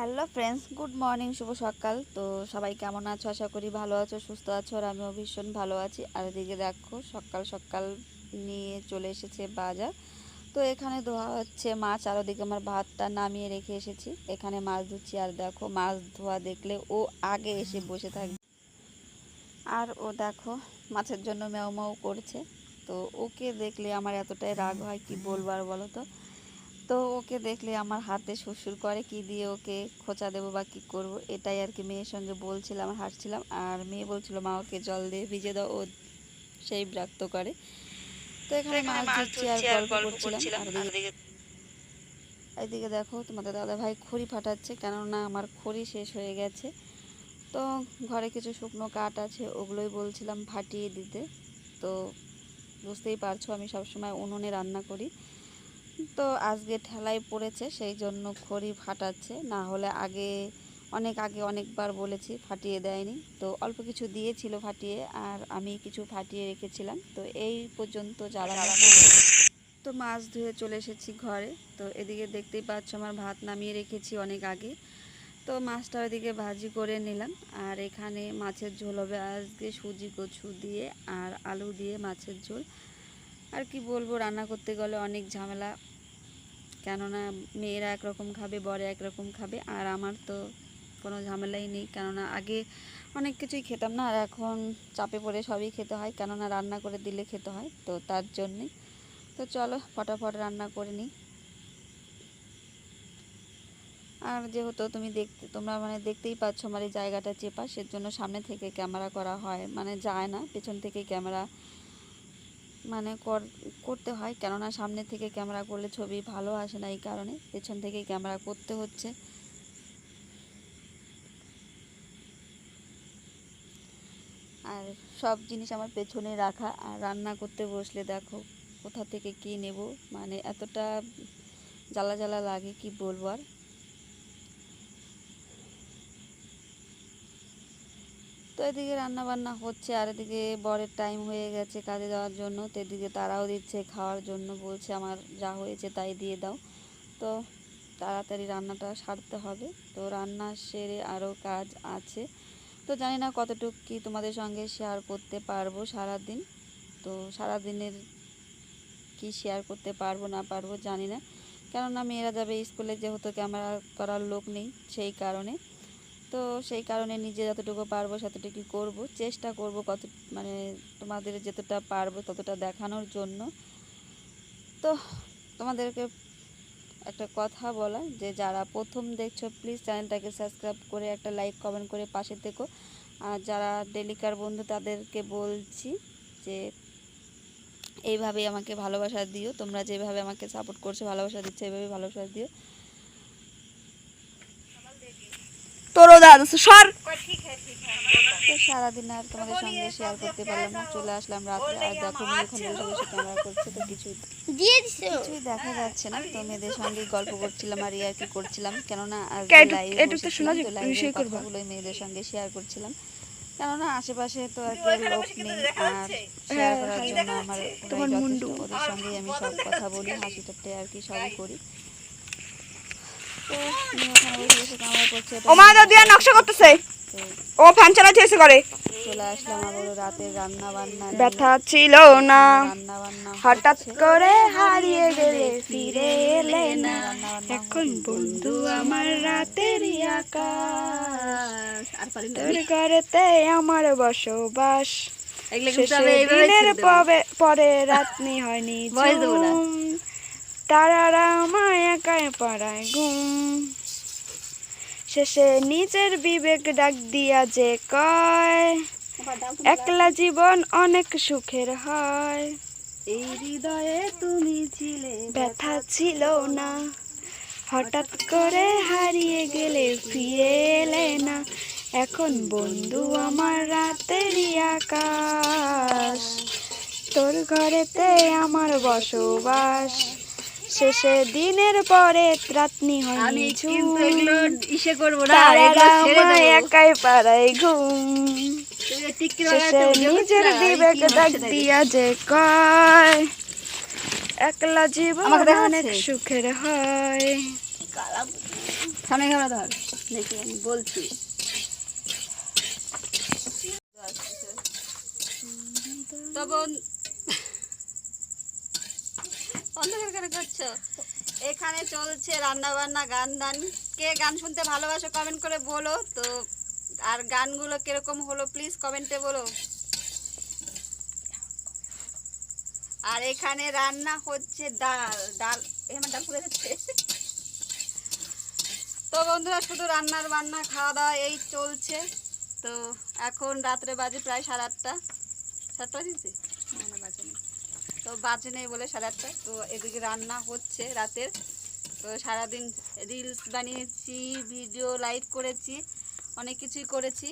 Hello friends good morning শুভ সকাল। তো সবাই কেমন আছো? আশা করি ভালো আছো, সুস্থ আছো, আর আমিও ভীষণ ভালো আছি। আর এদিকে দেখো, সকাল সকাল নিয়ে চলে এসেছে বাজার। তো এখানে ধোয়া হচ্ছে মাছ, আর ওদিকে আমার ভাতটা নামিয়ে রেখে এসেছি। এখানে মাছ ধুচ্ছি, আর দেখো, মাছ ধোয়া দেখলে ও আগে এসে বসে থাকবে আর ও দেখো, মাছের জন্য ম্যাও করছে। তো ওকে দেখলে আমার এতটাই রাগ হয়, কি বলব আর বলো তো? তো ওকে দেখলে আমার হাতে শ্বশুর করে কি দিয়ে ওকে খোঁচা দেবো বা কী করব এটাই আর কি মেয়ের সঙ্গে বলছিলাম হাসছিলাম। আর মেয়ে বলছিল মা ওকে জল দিয়ে ভিজে দাও। ও সেই বিরক্ত করে। তো এখানে মাছ ধরছি আর গল্প করছিলাম এইদিকে দেখো তোমাদের দাদা ভাই খড়ি ফাটাচ্ছে কেননা আমার খড়ি শেষ হয়ে গেছে। তো ঘরে কিছু শুকনো কাঠ আছে ওগুলোই বলছিলাম ফাটিয়ে দিতে। তো বুঝতেই পারছ আমি সবসময় উনুনে রান্না করি। তো আজকে ঠেলায় পড়েছে সেই জন্য খড়ি ফাটাচ্ছে। না হলে আগে অনেক আগে অনেকবার বলেছি ফাটিয়ে দেয়নি। তো অল্প কিছু দিয়েছিল ফাটিয়ে আর আমি কিছু ফাটিয়ে রেখেছিলাম। তো এই পর্যন্ত হলো। তো মাছ ধুয়ে চলে এসেছি ঘরে। তো এদিকে দেখতেই পাচ্ছ আমার ভাত নামিয়ে রেখেছি অনেক আগে। তো মাছটা ওইদিকে ভাজি করে নিলাম। আর এখানে মাছের ঝোল হবে আজকে সুজি কচু দিয়ে আর আলু দিয়ে মাছের ঝোল। আর কি বলব রান্না করতে গেলে অনেক ঝামেলা। কেননা মেয়েরা একরকম খাবে, বরে একরকম খাবে, আর আমার তো কোনো ঝামেলাই নেই। কেননা আগে অনেক কিছুই খেতাম না, আর এখন চাপে পড়ে সবই খেতে হয়। কেননা রান্না করে দিলে খেতে হয়, তো তার জন্যেই তো চলো, ফটাফট রান্না করে নিই। আর যেহেতু তুমি দেখতে, তোমরা মানে দেখতেই পাচ্ছ আমার এই জায়গাটা চেপা, সেজন্য সামনে থেকে ক্যামেরা করা হয়। মানে যায় না, পেছন থেকে ক্যামেরা মানে কর- করতে হয়। কেননা সামনে থেকে ক্যামেরা করলে ছবি ভালো আসে না এই কারণে। পেছন থেকে ক্যামেরা করতে হচ্ছে। আর সব জিনিস আমার পেছনে রাখা। আর রান্না করতে বসলে দেখো, কোথা থেকে কি নেব? মানে এতটা জ্বালা জ্বালা লাগে, কি বলব আর? তো এদিকে রান্না বান্না হচ্ছে, আর এদিকে বরের টাইম হয়ে গেছে কাজে যাওয়ার জন্য, তো এদিকে তারাও দিচ্ছে খাওয়ার জন্য বলছে আমার যা হয়েছে তাই দিয়ে দাও। তো তাড়াতাড়ি রান্নাটা সারতে হবে। তো রান্না সেরে আরও কাজ আছে। তো জানি না কতটুকু কি তোমাদের সঙ্গে শেয়ার করতে পারব সারা দিন তো সারা দিনের কি শেয়ার করতে পারব, না পারব জানি না। কেননা মেয়েরা যাবে স্কুলে, যেহেতু ক্যামেরা করার লোক নেই, সেই কারণে। তো সেই কারণে নিজে যতটুকু পারব ততটুকু করব। চেষ্টা করব কত মানে তোমাদের যতটা পারব ততটা দেখানোর জন্য। তো তোমাদেরকে একটা কথা বলা, যে যারা প্রথম দেখছ প্লিজ চ্যানেলটাকে সাবস্ক্রাইব করে একটা লাইক কমেন্ট করে পাশে থেকো। আর যারা ডেলিকার বন্ধু তাদেরকে বলছি যে, এইভাবেই আমাকে ভালোবাসা দিও। তোমরা যেভাবে আমাকে সাপোর্ট করছ, ভালোবাসা দিচ্ছ এইভাবে ভালোবাসা দিও। তোরও দাদা সর। তো সারাদিন আর তোমাদের সঙ্গে শেয়ার করতে পারলাম না চলে আসলাম রাত্রে আর দেখো মেয়ে ওখানে বসে বসে ক্যামেরা করছে তো দিছো? কিছুই দেখা যাচ্ছে না। তো মেয়েদের সঙ্গে গল্প করছিলাম আর ইয়ার্কি করছিলাম। কেননা আজ কে করবা। কথাগুলোই মেয়েদের সঙ্গে শেয়ার করছিলাম। কেননা আশেপাশে তো আর কি লোক নেই আর শেয়ার করার জন্য আমার হ্যাঁ, তোমার মুন্ডু। ওদের সঙ্গেই আমি সব কথা বলি হাসি ঠাট্টে আর কি সবই করি তো মেয়ে ওখানে বসে বসে ক্যামেরা করছে এটা ও মা আর নকশা করতেছে। ও ফ্যান চালাতে এসে করে চলে আসলাম আবারও রাতের রান্না বান্না ব্যথা ছিল না। হঠাৎ করে হারিয়ে গেলে ফিরে এলে না। এখন বন্ধু আমার রাতের আকাশ। তোর ঘরেতে আমার বসবাস। দিনের পরে রাতনি হয়নি Voice দেবো না। ঝুম। তারারা আমায় একাই পাড়ায় ঘুম। শেষে নিজের বিবেক ডাক দিয়া যে কয় একলা জীবন অনেক সুখের হয়। এই হৃদয়ে তুমি ছিলে ব্যথা ছিল না। হঠাৎ করে হারিয়ে গেলে ফিরে এলে না। এখন বন্ধু আমার রাতেরই আকাশ। তোর ঘরেতে আমার বসবাস। শেষে দিনের পরে রাতনি হয়নি ঝুম। ইসে করব তারারা আমায় একাই পাড়ায় ঘুম। শেষে নিজের বিবেক ডাক দিয়া যে কয় একলা জীবন অনেক সুখের হয়। সামনে ধর দেখি আমি বলছি। তো বোন অন্ধকার করে করছ? এখানে চলছে রান্না বান্না গান দান। কে গান শুনতে ভালোবাসো কমেন্ট করে বলো। তো, আর গানগুলো কীরকম হলো প্লিজ কমেন্টে বলো। আর এখানে রান্না হচ্ছে ডাল। ডাল এখানে ডাল পুড়ে যাচ্ছে। তো বন্ধুরা, শুধু রান্নার বান্না খাওয়া দাওয়া এই চলছে। তো এখন রাত্রে বাজে প্রায় সাড়ে আটটা। সাতটা বাজেছে তো বাজে নেই বলে সাড়ে আটটা তো এদিকে রান্না হচ্ছে রাতের। তো সারাদিন রিলস বানিয়েছি ভিডিও লাইভ করেছি, অনেক কিছুই করেছি।